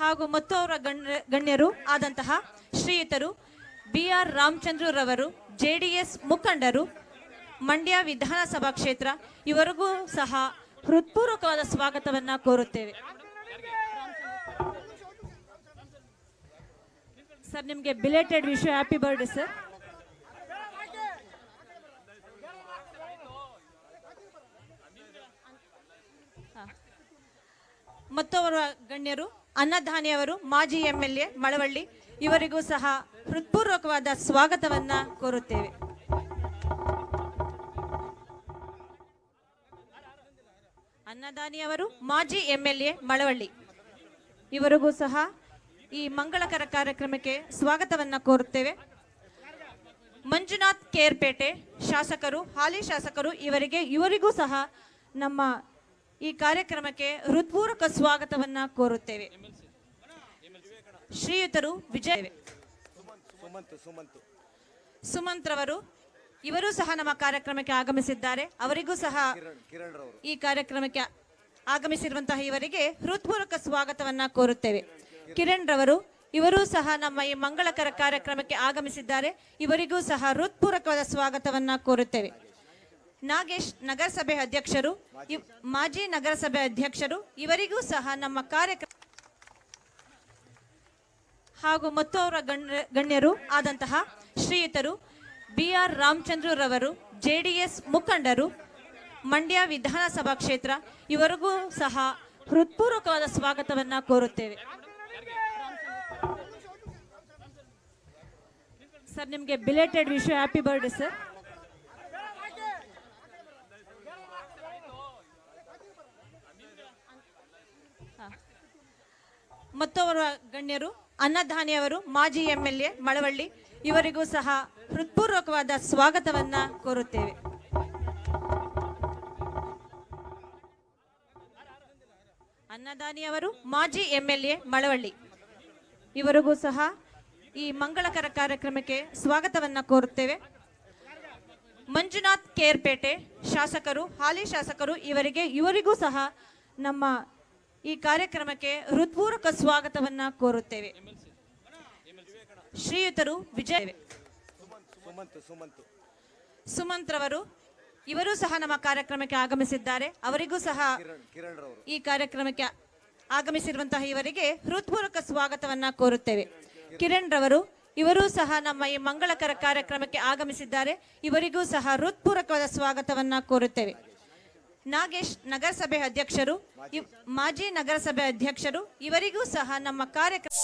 ಹಾಗೂ ಮತ್ತವರ ಗಣ್ಯ, ಗಣ್ಯರು ಆದಂತಹ ಶ್ರೀಯುತರು ಬಿ ಆರ್ ರಾಮಚಂದ್ರರವರು, ಜೆ ಡಿ ಮುಖಂಡರು, ಮಂಡ್ಯ ವಿಧಾನಸಭಾ ಕ್ಷೇತ್ರ, ಇವರಿಗೂ ಸಹ ಹೃತ್ಪೂರ್ವಕವಾದ ಸ್ವಾಗತವನ್ನ ಕೋರುತ್ತೇವೆ. ಸರ್, ನಿಮಗೆ belated wish happy birthday sir ಮತ್ತವರ ಗಣ್ಯರು ಅನ್ನದಾನಿಯವರು ಮಾಜಿ ಎಂ ಎಲ್ ಎ ಮಳವಳ್ಳಿ, ಇವರಿಗೂ ಸಹ ಹೃತ್ಪೂರ್ವಕವಾದ ಸ್ವಾಗತವನ್ನ ಕೋರುತ್ತೇವೆ. ಅನ್ನದಾನಿ ಅವರು ಮಾಜಿ ಎಂ ಎಲ್ ಎ ಮಳವಳ್ಳಿ, ಇವರಿಗೂ ಸಹ ಈ ಮಂಗಳಕರ ಕಾರ್ಯಕ್ರಮಕ್ಕೆ ಸ್ವಾಗತವನ್ನ ಕೋರುತ್ತೇವೆ. ಮಂಜುನಾಥ್ ಕೇರ್ಪೇಟೆ ಶಾಸಕರು, ಹಾಲಿ ಶಾಸಕರು, ಇವರಿಗೆ, ಇವರಿಗೂ ಸಹ ನಮ್ಮ ಈ ಕಾರ್ಯಕ್ರಮಕ್ಕೆ ಹೃತ್ಪೂರ್ವಕ ಸ್ವಾಗತವನ್ನ ಕೋರುತ್ತೇವೆ. ಶ್ರೀಯುತರು ವಿಜಯ್ ಸುಮಂತ್ ಸುಮಂತ್ ಸುಮಂತ್. ರವರು ಇವರು ಸಹ ನಮ್ಮ ಕಾರ್ಯಕ್ರಮಕ್ಕೆ ಆಗಮಿಸಿದ್ದಾರೆ. ಅವರಿಗೂ ಸಹ ಈ ಕಾರ್ಯಕ್ರಮಕ್ಕೆ ಆಗಮಿಸಿರುವಂತಹ ಇವರಿಗೆ ಹೃತ್ಪೂರ್ವಕ ಸ್ವಾಗತವನ್ನ ಕೋರುತ್ತೇವೆ. ಕಿರಣ್ ರವರು ಇವರು ಸಹ ನಮ್ಮ ಈ ಮಂಗಳಕರ ಕಾರ್ಯಕ್ರಮಕ್ಕೆ ಆಗಮಿಸಿದ್ದಾರೆ. ಇವರಿಗೂ ಸಹ ಹೃತ್ಪೂರ್ವಕವಾದ ಸ್ವಾಗತವನ್ನ ಕೋರುತ್ತೇವೆ. ನಾಗೇಶ್ ನಗರಸಭೆ ಅಧ್ಯಕ್ಷರು ಮಾಜಿ ನಗರಸಭೆ ಅಧ್ಯಕ್ಷರು, ಇವರಿಗೂ ಸಹ ನಮ್ಮ ಕಾರ್ಯಕ್ರಮ ಹಾಗೂ ಮತ್ತೋರ ಗಣ್ಯ, ಗಣ್ಯರು ಆದಂತಹ ಶ್ರೀಯುತರು ಬಿ ಆರ್ ರಾಮಚಂದ್ರರವರು ಜೆ ಡಿ ಎಸ್ ಮುಖಂಡರು, ಮಂಡ್ಯ ವಿಧಾನಸಭಾ ಕ್ಷೇತ್ರ, ಇವರಿಗೂ ಸಹ ಹೃತ್ಪೂರ್ವಕವಾದ ಸ್ವಾಗತವನ್ನು ಕೋರುತ್ತೇವೆ. ಸರ್, ನಿಮಗೆ belated wish happy birthday sir ಮತ್ತು ಅವರ ಗಣ್ಯರು ಅನ್ನದಾನಿಯವರು, ಮಾಜಿ ಎಂ ಎಲ್ ಎ ಮಳವಳ್ಳಿ, ಇವರಿಗೂ ಸಹ ಹೃತ್ಪೂರ್ವಕವಾದ ಸ್ವಾಗತವನ್ನ ಕೋರುತ್ತೇವೆ. ಅನ್ನದಾನಿಯವರು, ಮಾಜಿ ಎಂ ಎಲ್ ಎ ಮಳವಳ್ಳಿ, ಇವರಿಗೂ ಸಹ ಈ ಮಂಗಳಕರ ಕಾರ್ಯಕ್ರಮಕ್ಕೆ ಸ್ವಾಗತವನ್ನ ಕೋರುತ್ತೇವೆ. ಮಂಜುನಾಥ್ ಕೇರ್ಪೇಟೆ ಶಾಸಕರು, ಹಾಲಿ ಶಾಸಕರು, ಇವರಿಗೆ, ಇವರಿಗೂ ಸಹ ನಮ್ಮ ಈ ಕಾರ್ಯಕ್ರಮಕ್ಕೆ ಹೃತ್ಪೂರ್ವಕ ಸ್ವಾಗತವನ್ನ ಕೋರುತ್ತೇವೆ. ಶ್ರೀಯುತರು ವಿಜಯ್ ಸುಮಂತ್ ಸುಮಂತ್. ಸುಮಂತ್ ರವರು ಇವರು ಸಹ ನಮ್ಮ ಕಾರ್ಯಕ್ರಮಕ್ಕೆ ಆಗಮಿಸಿದ್ದಾರೆ. ಅವರಿಗೂ ಸಹ ಈ ಕಾರ್ಯಕ್ರಮಕ್ಕೆ ಆಗಮಿಸಿರುವಂತಹ ಇವರಿಗೆ ಹೃತ್ಪೂರ್ವಕ ಸ್ವಾಗತವನ್ನ ಕೋರುತ್ತೇವೆ. ಕಿರಣ್ ರವರು ಇವರು ಸಹ ನಮ್ಮ ಈ ಮಂಗಳಕರ ಕಾರ್ಯಕ್ರಮಕ್ಕೆ ಆಗಮಿಸಿದ್ದಾರೆ. ಇವರಿಗೂ ಸಹ ಹೃತ್ಪೂರ್ವಕವಾದ ಸ್ವಾಗತವನ್ನ ಕೋರುತ್ತೇವೆ. ನಾಗೇಶ್ ನಗರಸಭೆ ಅಧ್ಯಕ್ಷರು ಮಾಜಿ ನಗರಸಭೆ ಅಧ್ಯಕ್ಷರು ಇವರಿಗೂ ಸಹ ನಮ್ಮ ಕಾರ್ಯಕ್ರಮ